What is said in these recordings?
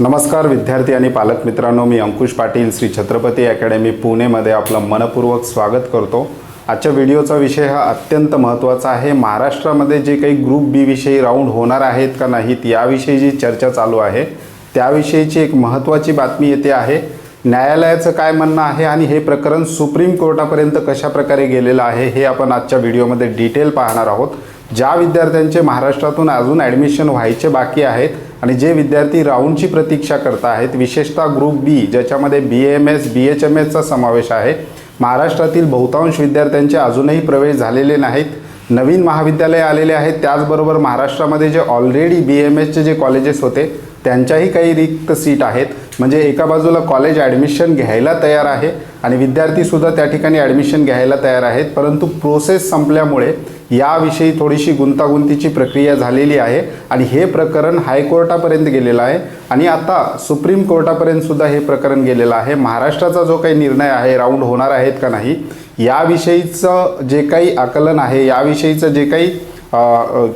नमस्कार विद्यार्थी आणि पालक मित्रांनो मी अंकुश पाटील श्री छत्रपती अकॅडमी पुणेमध्ये आपलं मनपूर्वक स्वागत करतो. आजच्या व्हिडिओचा विषय हा अत्यंत महत्त्वाचा आहे. महाराष्ट्रामध्ये जे काही ग्रुप बी विषयी राऊंड होणार आहेत का नाहीत याविषयी जी चर्चा चालू आहे त्याविषयीची एक महत्त्वाची बातमी येते आहे. न्यायालयाचं काय म्हणणं आहे आणि हे प्रकरण सुप्रीम कोर्टापर्यंत कशा प्रकारे गेलेलं आहे हे आपण आजच्या व्हिडिओमध्ये डिटेल पाहणार आहोत. ज्या विद्यार्थ्यांचे महाराष्ट्रातून अजून ॲडमिशन व्हायचे बाकी आहेत आणि जे विद्यार्थी राऊंडची प्रतीक्षा करत आहेत विशेषतः ग्रुप बी ज्याच्यामध्ये B M S B H M एसचा समावेश आहे महाराष्ट्रातील बहुतांश विद्यार्थ्यांचे अजूनही प्रवेश झालेले नाहीत. नवीन महाविद्यालय आलेले आहेत त्याचबरोबर महाराष्ट्रामध्ये जे ऑलरेडी बी एम एसचे जे कॉलेजेस होते त्यांच्याही काही रिक्त सीट आहेत. म्हणजे एका बाजूला कॉलेज ॲडमिशन घ्यायला तयार आहे आणि विद्यार्थीसुद्धा त्या ठिकाणी ॲडमिशन घ्यायला तयार आहेत. परंतु प्रोसेस संपल्यामुळे याविषयी थोडीशी गुंतागुंतीची प्रक्रिया झालेली आहे आणि हे प्रकरण हायकोर्टापर्यंत गेलेलं आहे. आणि आता सुप्रीम कोर्टापर्यंत सुद्धा हे प्रकरण गेलेलं आहे. महाराष्ट्राचा जो काही निर्णय आहे राऊंड होणार आहेत का नाही याविषयीचं जे काही आकलन आहे याविषयीचं जे काही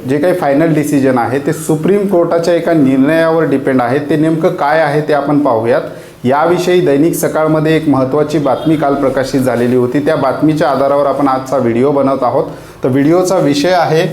जे काही फायनल डिसिजन आहे ते सुप्रीम कोर्टाच्या एका निर्णयावर डिपेंड आहे. ते नेमकं काय आहे ते आपण पाहूयात. याविषयी दैनिक सकाळमध्ये एक महत्त्वाची बातमी काल प्रकाशित झालेली होती. त्या बातमीच्या आधारावर आपण आजचा व्हिडिओ बनवत आहोत. तर व्हिडिओचा विषय आहे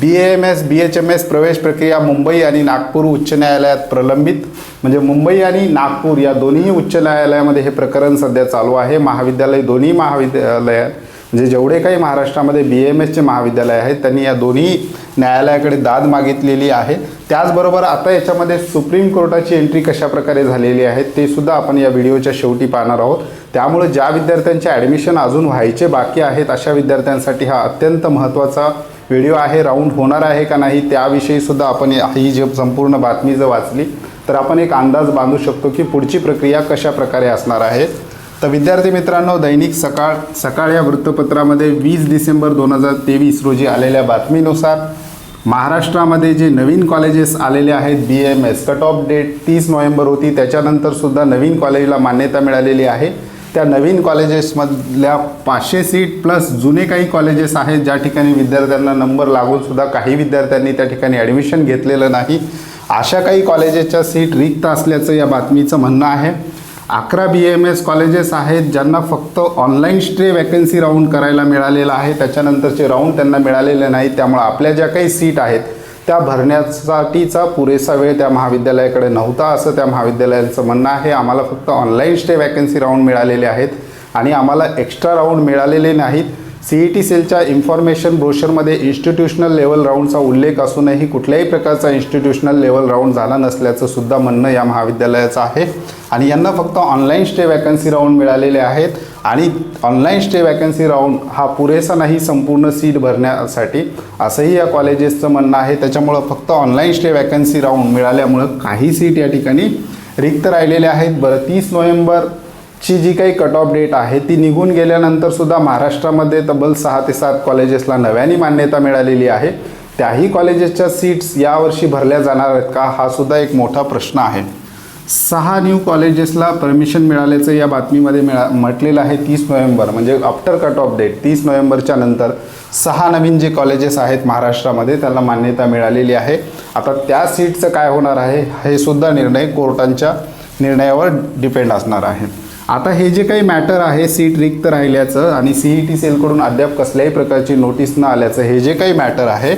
B M S B H M S प्रवेश प्रक्रिया मुंबई आणि नागपूर उच्च न्यायालयात प्रलंबित. म्हणजे मुंबई आणि नागपूर या दोन्ही उच्च न्यायालयामध्ये हे प्रकरण सध्या चालू आहे. महाविद्यालय दोन्ही महाविद्यालयात म्हणजे जेवढे काही महाराष्ट्रामध्ये बी एम एसचे महाविद्यालय आहेत त्यांनी या दोन्ही न्यायालयाकडे दाद मागितलेली आहे. त्याचबरोबर आता याच्यामध्ये सुप्रीम कोर्टाची एंट्री कशाप्रकारे झालेली आहे ते सुद्धा आपण या व्हिडिओच्या शेवटी पाहणार आहोत. त्यामुळे ज्या विद्यार्थ्यांचे ॲडमिशन अजून व्हायचे बाकी आहेत अशा विद्यार्थ्यांसाठी हा अत्यंत महत्त्वाचा व्हिडिओ आहे. राऊंड होणार आहे का नाही त्याविषयी सुद्धा आपण ही जी संपूर्ण बातमी जर वाचली तर आपण एक अंदाज बांधू शकतो की पुढची प्रक्रिया कशा प्रकारे असणार आहे. तर विद्यार्थी मित्रांनो दैनिक सकाळ सकाळ या वृत्तपत्रामध्ये वीस डिसेंबर दोन हजार तेवीस रोजी आलेल्या बातमीनुसार महाराष्ट्रामध्ये जे नवीन कॉलेजेस आलेले आहेत B M S cut off date तीस नोव्हेंबर होती त्याच्यानंतरसुद्धा नवीन कॉलेजला मान्यता मिळालेली आहे. त्या नवीन कॉलेजेसमधल्या पाचशे सीट प्लस जुने काही कॉलेजेस आहेत ज्या ठिकाणी विद्यार्थ्यांना नंबर लागूनसुद्धा काही विद्यार्थ्यांनी त्या ठिकाणी ॲडमिशन घेतलेलं नाही. अशा काही कॉलेजेसच्या सीट रिक्त असल्याचं या बातमीचं म्हणणं आहे. अकरा बी एम एस कॉलेजेस आहेत ज्यांना फक्त ऑनलाईन स्टे वॅकन्सी राऊंड करायला मिळालेला आहे. त्याच्यानंतरचे राऊंड त्यांना मिळालेले नाही त्यामुळे आपल्या ज्या काही सीट आहेत त्या भरण्यासाठीचा पुरेसा वेळ त्या महाविद्यालयाकडे नव्हता असं त्या महाविद्यालयाचं म्हणणं आहे. आम्हाला फक्त ऑनलाईन स्टे वॅकन्सी राऊंड मिळालेले आहेत. आणि आम्हाला एक्स्ट्रा राऊंड मिळालेले नाहीत. ई टी सेलच्या इन्फॉर्मेशन ब्रोशरमध्ये इन्स्टिट्यूशनल लेवल राऊंडचा उल्लेख असूनही कुठल्याही प्रकारचा इन्स्टिट्यूशनल लेवल राऊंड झाला नसल्याचं सुद्धा म्हणणं या महाविद्यालयाचं आहे. आणि यांना फक्त ऑनलाईन स्टे वॅकन्सी राऊंड मिळालेले आहेत. आणि ऑनलाईन स्टे वॅकन्सी राऊंड हा पुरेसा नाही संपूर्ण सीट भरण्यासाठी. असंही या कॉलेजेसचं म्हणणं आहे. त्याच्यामुळं फक्त ऑनलाईन स्टे वॅकन्सी राऊंड मिळाल्यामुळं काही सीट या ठिकाणी रिक्त राहिलेल्या आहेत. बरं तीस नोव्हेंबर ची जी काही कट ऑफ डेट आहे ती निघून गेल्यानंतर सुद्धा महाराष्ट्रामध्ये तब्बल सहा ते सात कॉलेजेसला नव्याने मान्यता मिळालेली आहे. त्याही कॉलेजेसच्या सीट्स यावर्षी भरल्या जाणार आहेत का हा सुद्धा एक मोठा प्रश्न आहे. सहा न्यू कॉलेजेसला परमिशन मिळाल्याचं या बातमीमध्ये मिळा म्हटलेलं आहे तीस नोव्हेंबर म्हणजे आफ्टर कट ऑफ डेट तीस नोव्हेंबरच्या नंतर सहा नवीन जे कॉलेजेस आहेत महाराष्ट्रामध्ये त्याला मान्यता मिळालेली आहे. आता त्या सीटचं काय होणार आहे हे सुद्धा निर्णय कोर्टांच्या निर्णयावर डिपेंड असणार आहे. आता हे जे काही मॅटर आहे सीट रिक्त राहिल्याचं आणि सी ई टी सेलकडून अद्याप कसल्याही प्रकारची नोटीस न आल्याचं हे जे काही मॅटर आहे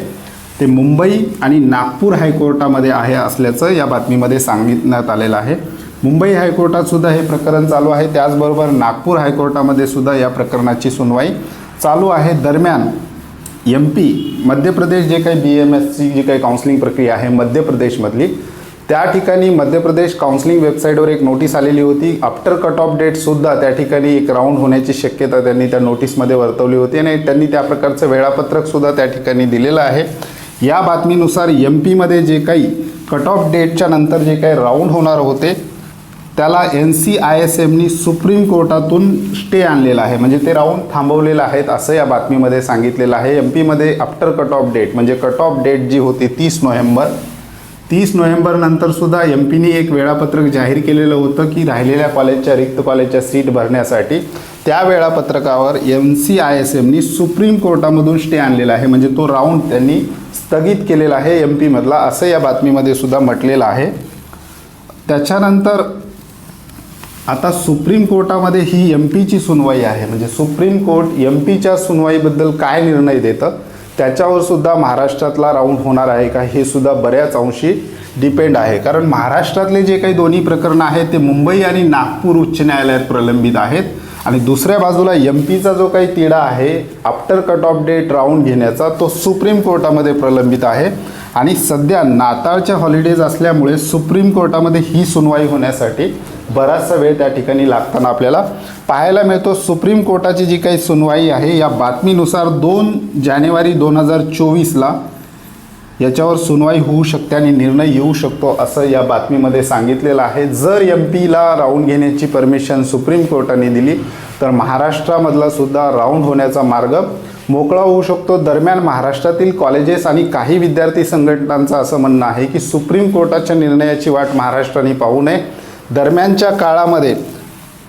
ते मुंबई आणि नागपूर हायकोर्टामध्ये आहे असल्याचं या बातमीमध्ये सांगितण्यात आलेलं आहे. मुंबई हायकोर्टातसुद्धा हे प्रकरण चालू आहे. त्याचबरोबर नागपूर हायकोर्टामध्ये सुद्धा या प्रकरणाची सुनवाई चालू आहे. दरम्यान एम पी मध्य प्रदेश जे काही बी एम एसची जी काही काउन्सिलिंग प्रक्रिया आहे मध्य प्रदेशमधली त्या ठिकाणी मध्य प्रदेश काउन्सिलिंग वेबसाईटवर एक नोटीस आलेली होती. आफ्टर कट ऑफ डेटसुद्धा त्या ठिकाणी एक राऊंड होण्याची शक्यता त्यांनी त्या नोटीसमध्ये वर्तवली होती आणि त्यांनी त्या प्रकारचं वेळापत्रकसुद्धा त्या ठिकाणी दिलेलं आहे. या बातमीनुसार एम पीमध्ये जे काही कट ऑफ डेटच्या नंतर जे काही राऊंड होणार होते त्याला एन सी आय एस एमनी सुप्रीम कोर्टातून स्टे आणलेला आहे. म्हणजे ते राऊंड थांबवलेलं आहेत असं या बातमीमध्ये सांगितलेलं आहे. एम पीमध्ये आफ्टर कट ऑफ डेट म्हणजे कट ऑफ डेट जी होती तीस नोव्हेंबर तीस नोव्हेंबरनंतर सुद्धा एम पीने एक वेळापत्रक जाहीर केलेलं होतं की राहिलेल्या कॉलेजच्या रिक्त कॉलेजच्या सीट भरण्यासाठी त्या वेळापत्रकावर एम सी आय एस एमनी सुप्रीम कोर्टामधून स्टे आणलेला आहे. म्हणजे तो राऊंड त्यांनी स्थगित केलेला आहे एम पीमधला असं या बातमीमध्ये सुद्धा म्हटलेलं आहे. त्याच्यानंतर आता सुप्रीम कोर्टामध्ये ही एम पीची सुनवाई आहे. म्हणजे सुप्रीम कोर्ट एम पीच्या सुनवाईबद्दल काय निर्णय देतं? त्याच्यावर सुद्धा महाराष्ट्रातला राऊंड होणार आहे का हे सुद्धा बऱ्याच अंशी डिपेंड आहे. कारण महाराष्ट्रातले जे काही दोन्ही प्रकरणं आहेत ते मुंबई आणि नागपूर उच्च न्यायालयात प्रलंबित आहेत. आणि दुसऱ्या बाजूला एम पीचा जो काही तिढा आहे after cut off date round घेण्याचा तो सुप्रीम कोर्टामध्ये प्रलंबित आहे. आणि सध्या नाताळच्या हॉलिडेज असल्यामुळे सुप्रीम कोर्टामध्ये ही सुनवाई होण्यासाठी बराचसा वेळ त्या ठिकाणी लागताना आपल्याला पाहायला मिळतो. सुप्रीम कोर्टाची जी काही सुनवाई आहे या बातमीनुसार दोन जानेवारी दोन हजार चोवीसला याच्यावर सुनवाई होऊ शकते आणि निर्णय येऊ शकतो असं या बातमीमध्ये सांगितलेलं आहे. जर एम पीला राऊंड घेण्याची परमिशन सुप्रीम कोर्टाने दिली तर महाराष्ट्रामधला सुद्धा राऊंड होण्याचा मार्ग मोकळा होऊ शकतो. दरम्यान महाराष्ट्रातील कॉलेजेस आणि काही विद्यार्थी संघटनांचं असं म्हणणं आहे की सुप्रीम कोर्टाच्या निर्णयाची वाट महाराष्ट्राने पाहू नये. दरम्यानच्या काळामध्ये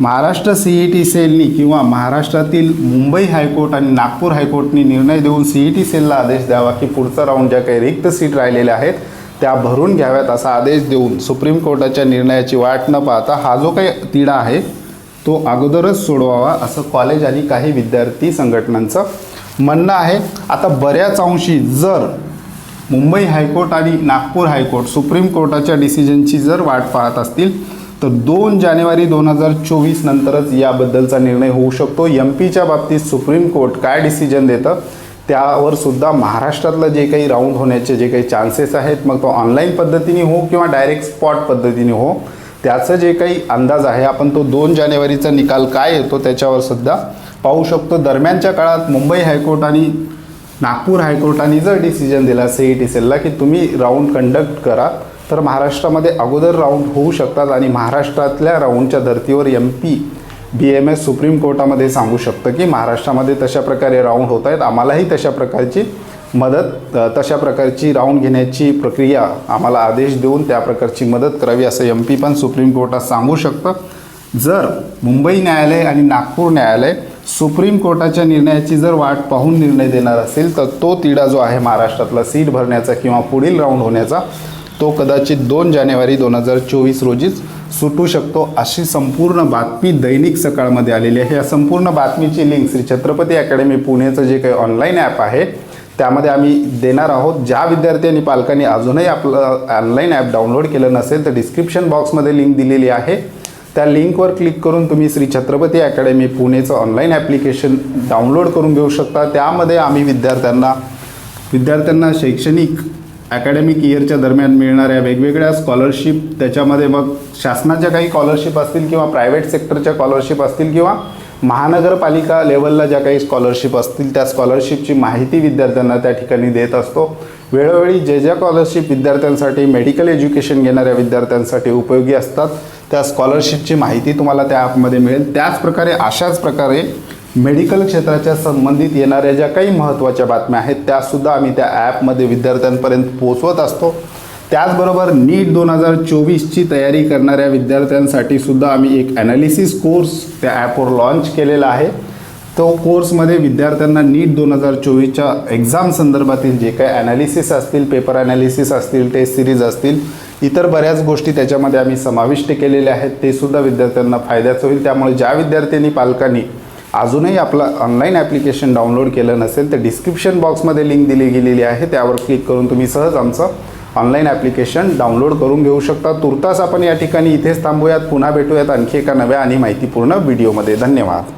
महाराष्ट्र सी ई टी सेलनी किंवा महाराष्ट्रातील मुंबई हायकोर्ट आणि नागपूर हायकोर्टनी निर्णय देऊन सी ई टी सेलला आदेश द्यावा की पुढचा राऊंड ज्या काही रिक्त सीट राहिलेल्या आहेत त्या भरून घ्याव्यात असा आदेश देऊन सुप्रीम कोर्टाच्या निर्णयाची वाट न पाहता हा जो काही तिढा आहे तो अगोदरच सोडवावा असं कॉलेज आणि काही विद्यार्थी संघटनांचं म्हणणं आहे. आता बऱ्याच अंशी जर मुंबई हायकोर्ट आणि नागपूर हायकोर्ट सुप्रीम कोर्टाच्या डिसिजनची जर वाट पाहत असतील तर दोन जानेवारी दोन हजार चोवीस नंतरच याबद्दलचा निर्णय होऊ शकतो. एम पीच्या बाबतीत सुप्रीम कोर्ट काय डिसिजन देतं? त्यावर सुद्धा महाराष्ट्रातलं जे काही राऊंड होण्याचे जे काही चान्सेस आहेत मग तो ऑनलाईन पद्धतीने हो किंवा डायरेक्ट स्पॉट पद्धतीने हो त्याचं जे काही अंदाज आहे आपण तो दोन जानेवारीचा निकाल काय येतो त्याच्यावर सुद्धा पाहू शकतो. दरम्यानच्या काळात मुंबई हायकोर्ट आणि नागपूर हायकोर्टाने जर डिसिजन दिला सी ई टी सेलला की तुम्ही राऊंड कंडक्ट करा तर महाराष्ट्रामध्ये अगोदर राऊंड होऊ शकतात आणि महाराष्ट्रातल्या राऊंडच्या धर्तीवर M P B M S supreme कोर्टामध्ये सांगू शकतं की महाराष्ट्रामध्ये तशा प्रकारे राऊंड होत आहेत. आम्हालाही तशा प्रकारची मदत तशा प्रकारची राऊंड घेण्याची प्रक्रिया आम्हाला आदेश देऊन त्या प्रकारची मदत करावी असं एम पी पण सुप्रीम कोर्टात सांगू शकतं. जर मुंबई न्यायालय आणि नागपूर न्यायालय सुप्रीम कोर्टाच्या निर्णयाची जर वाट पाहून निर्णय देणार असेल तर तो तिढा जो आहे महाराष्ट्रातला सीट भरण्याचा किंवा पुढील राऊंड होण्याचा तो कदाचित दोन जानेवारी दोन हजार चोवीस रोजीच सुटू शकतो अशी संपूर्ण बातमी दैनिक सकाळमध्ये आलेली आहे. या संपूर्ण बातमीची लिंक श्री छत्रपती अकॅडमी पुणेचं जे काही ऑनलाईन ॲप आहे त्यामध्ये आम्ही देणार आहोत. ज्या विद्यार्थी आणि पालकांनी अजूनही आपलं ऑनलाईन ॲप डाउनलोड केलं नसेल तर डिस्क्रिप्शन बॉक्समध्ये लिंक दिलेली आहे. त्या लिंकवर क्लिक करून तुम्ही श्री छत्रपती अकॅडमी पुणेचं ऑनलाईन ॲप्लिकेशन डाउनलोड करून घेऊ शकता. त्यामध्ये आम्ही विद्यार्थ्यांना विद्यार्थ्यांना शैक्षणिक अकॅडमिक इयरच्या दरम्यान मिळणाऱ्या वेगवेगळ्या स्कॉलरशिप त्याच्यामध्ये मग शासनाच्या काही स्कॉलरशिप असतील किंवा प्रायव्हेट सेक्टरच्या स्कॉलरशिप असतील किंवा महानगरपालिका लेवलला ज्या काही स्कॉलरशिप असतील त्या स्कॉलरशिपची माहिती विद्यार्थ्यांना त्या ठिकाणी देत असतो. वेळोवेळी जे ज्या स्कॉलरशिप विद्यार्थ्यांसाठी मेडिकल एज्युकेशन घेणाऱ्या विद्यार्थ्यांसाठी उपयोगी असतात त्या स्कॉलरशिपची माहिती तुम्हाला त्या ॲपमध्ये मिळेल. त्याचप्रकारे अशाच प्रकारे मेडिकल क्षेत्राच्या संबंधित येणाऱ्या ज्या काही महत्त्वाच्या बातम्या आहेत त्यासुद्धा आम्ही त्या ॲपमध्ये विद्यार्थ्यांपर्यंत पोचवत असतो. त्याचबरोबर नीट दोन हजार चोवीसची तयारी करणाऱ्या विद्यार्थ्यांसाठी सुद्धा आम्ही एक ॲनालिसिस कोर्स त्या ॲपवर लॉन्च केलेला आहे. तो कोर्समध्ये विद्यार्थ्यांना नीट दोन हजार चोवीसच्या एक्झाम संदर्भातील जे काही ॲनालिसिस असतील पेपर ॲनालिसिस असतील टेस्ट सिरीज असतील इतर बऱ्याच गोष्टी त्याच्यामध्ये आम्ही समाविष्ट केलेल्या आहेत. ते सुद्धा विद्यार्थ्यांना फायद्याचं होईल. त्यामुळे ज्या विद्यार्थ्यांनी पालकांनी अजूनही आपलं ऑनलाईन ॲप्लिकेशन डाउनलोड केलं नसेल तर डिस्क्रिप्शन बॉक्समध्ये लिंक दिली गेलेली आहे. त्यावर क्लिक करून तुम्ही सहज आमचं ऑनलाईन ॲप्लिकेशन डाउनलोड करून घेऊ शकता. तुर्तास आपण या ठिकाणी इथेच थांबूयात. पुन्हा भेटूयात आणखी एका नव्या आणि माहितीपूर्ण व्हिडिओमध्ये धन्यवाद.